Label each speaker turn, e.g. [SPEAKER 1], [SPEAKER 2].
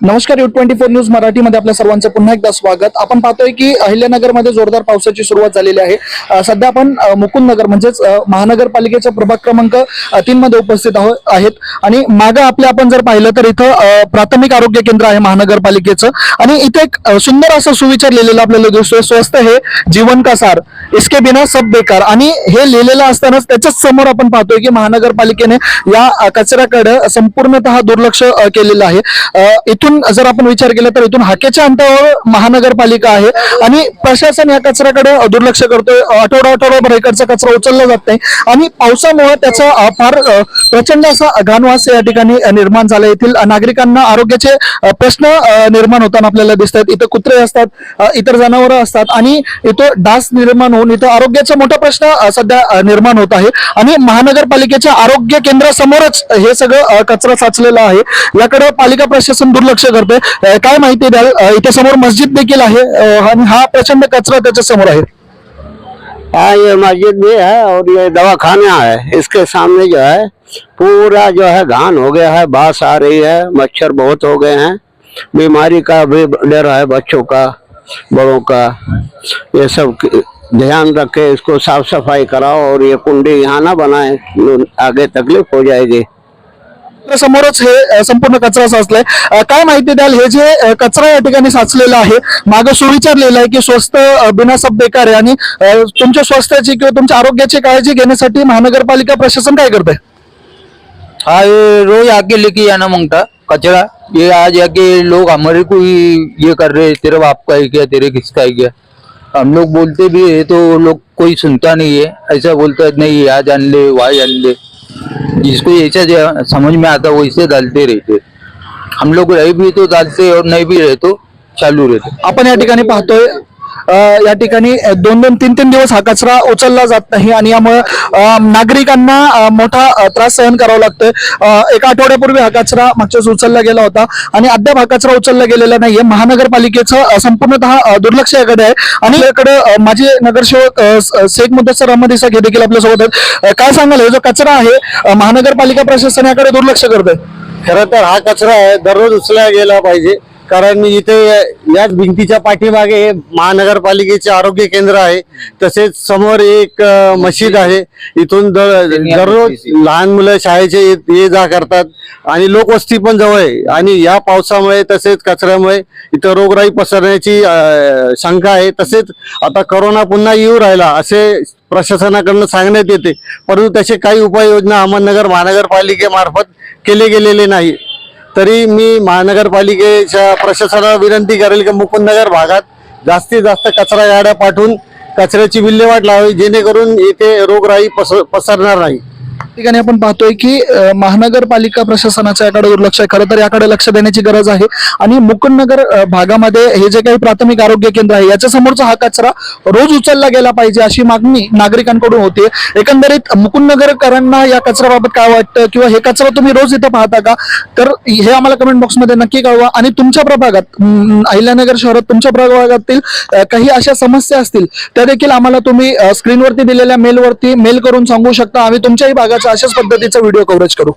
[SPEAKER 1] नमस्कार you twenty four news मराठीमध्ये आपल्या सर्वांचं पुन्हा एकदा स्वागत. आपण पाहतोय की अहिल्यानगरमध्ये जोरदार पावसाची सुरुवात झालेली आहे. सध्या आपण मुकुंदनगर म्हणजेच महानगरपालिकेचा प्रभाग क्रमांक तीन मध्ये उपस्थित आहो आहेत. आणि मागं आपल्या आपण जर पाहिलं तर इथं प्राथमिक आरोग्य केंद्र आहे महानगरपालिकेचं. आणि इथे एक सुंदर असं सुविचार लिहिलेलं आपल्याला दिसतोय. स्वस्त हे जीवन का सार? इसके बिना सब बेकार. आणि हे लिहिलेलं असतानाच त्याच्याच समोर आपण पाहतोय की महानगरपालिकेने या कचऱ्याकडे संपूर्णतः दुर्लक्ष केलेलं आहे. इथून इथून जर आपण विचार केला तर इथून हाकेच्या अंतरावर महानगरपालिका आहे आणि प्रशासन या कचऱ्याकडे दुर्लक्ष करतोय. आठवडा आठवडाभर इकडचा कचरा उचलला जात नाही. आणि पावसामुळे त्याचा फार प्रचंड असा घाणवास या ठिकाणी निर्माण झाला. येथील नागरिकांना आरोग्याचे प्रश्न निर्माण होताना आपल्याला दिसत आहेत इथं कुत्रे असतात इतर जनावरं असतात आणि इथं डास निर्माण होऊन इथं आरोग्याचा मोठा प्रश्न सध्या निर्माण होत आहे. आणि महानगरपालिकेच्या आरोग्य केंद्रासमोरच हे सगळं कचरा साचलेला आहे. याकडे पालिका प्रशासन दुर्लक्ष करते अ, काय माहिती समोर मस्जिद अ, आणि हा प्रचंड कचरा समोर आहे.
[SPEAKER 2] हाँ ये मस्जिद भी है और ये दवाखाना है. इसके सामने जो है पूरा जो है घान हो गया है बास आ रही है मच्छर बहुत हो गए हैं. बीमारी का भी डर है बच्चों का बड़ों का. ये सब ध्यान रखे इसको साफ़ सफ़ाई कराओ और ये कुंडी यहाँ ना बनाए आगे तकलीफ़ हो जाएगी.
[SPEAKER 1] समोरच हे संपूर्ण कचरा साचलाय काय माहिती द्याल हे जे कचरा या ठिकाणी साचलेला आहे मागं सुविचार आहे की स्वस्त अ, बेकार आहे आणि तुमच्या स्वास्थ्याची किंवा तुमच्या आरोग्याची काळजी घेण्यासाठी महानगरपालिका प्रशासन काय करत
[SPEAKER 3] आहे ये रोज आगे लेके जाना मांगता कचरा. ये आज आगे लोग हमारे को ही ये कर रहे तेरे बाप का ही क्या तेरे किसका है क्या। हम लोग बोलते भी है तो लोग कोई सुनता नहीं है ऐसा बोलता है नहीं आज जान ले वहाँ जान ले। जिसको ऐसा जो समझ में आता वैसे डालते रहते हम लोग रहे भी तो डालते और नहीं भी रहे तो चालू रहते
[SPEAKER 1] आपण या ठिकाणी पाहतोय या ठिकाणी दोन दोन तीन तीन दिवस हा कचरा उचलला जात नाही आणि यामुळे नागरिकांना मोठा त्रास सहन करावा लागतोय. एका आठवड्यापूर्वी हा कचरा मागच्या उचलला गेला होता आणि अद्याप हा कचरा उचलला गेलेला नाहीये. महानगरपालिकेचं संपूर्णतः दुर्लक्ष याकडे आहे. आणि याकडे अ, माजी नगरसेवक शेख मुद्दसर अहमद इसाक हे देखील आपल्यासोबत आहेत. काय सांगाल? हे जो कचरा आहे महानगरपालिका प्रशासन याकडे दुर्लक्ष करतंय.
[SPEAKER 4] खरं तर हा कचरा आहे. दररोज उचलला गेला पाहिजे. कारण इथे याच भिंतीच्या पाठीमागे हे महानगरपालिकेचे आरोग्य केंद्र आहे. तसेच समोर एक मशीद आहे. इथून दर- दररोज लहान मुलं शाळेचे ये- ये जा करतात. आणि लोकवस्ती पण जवळ आहे. आणि या पावसामुळे तसेच कचऱ्यामुळे इथं रोगराई पसरण्याची शंका आहे. तसेच आता करोना पुन्हा येऊ राहिला असे प्रशासनाकडनं सांगण्यात येते. परंतु तसे काही उपाययोजना अहमदनगर महानगरपालिकेमार्फत केले गेलेले नाही. तरी मी महानगरपालिकेच्या प्रशासनाला विनंती करेल की मुकुंदनगर भागात जास्तीत जास्त कचरा गाड्या पाठवून कचऱ्याची विल्हेवाट लावावी जेणेकरून येथे रोगराई पस पसरणार नाही.
[SPEAKER 1] ठिकाणी आपण पाहतोय की महानगरपालिका प्रशासनाच्या याकडे दुर्लक्ष आहे. खरं तर याकडे लक्ष देण्याची गरज आहे. आणि मुकुंदनगर अ, भागामध्ये हे जे काही प्राथमिक आरोग्य केंद्र आहे याच्या समोरचा हा कचरा रोज उचलला गेला पाहिजे अशी मागणी नागरिकांकडून होते. एकंदरीत मुकुंदनगरकरांना या कचऱ्याबाबत काय वाटतं किंवा हे कचरा तुम्ही रोज इथं पाहता का? तर हे आम्हाला कमेंट बॉक्समध्ये नक्की कळवा. आणि तुमच्या प्रभागात अं, अहिल्यानगर शहरात तुमच्या प्रभागातील अ, काही अशा समस्या असतील त्या देखील आम्हाला तुम्ही स्क्रीनवरती दिलेल्या मेलवरती मेल करून सांगू शकता. आम्ही तुमच्याही भागाचा अशाच पद्धतीचा व्हिडिओ कव्हरेज करू.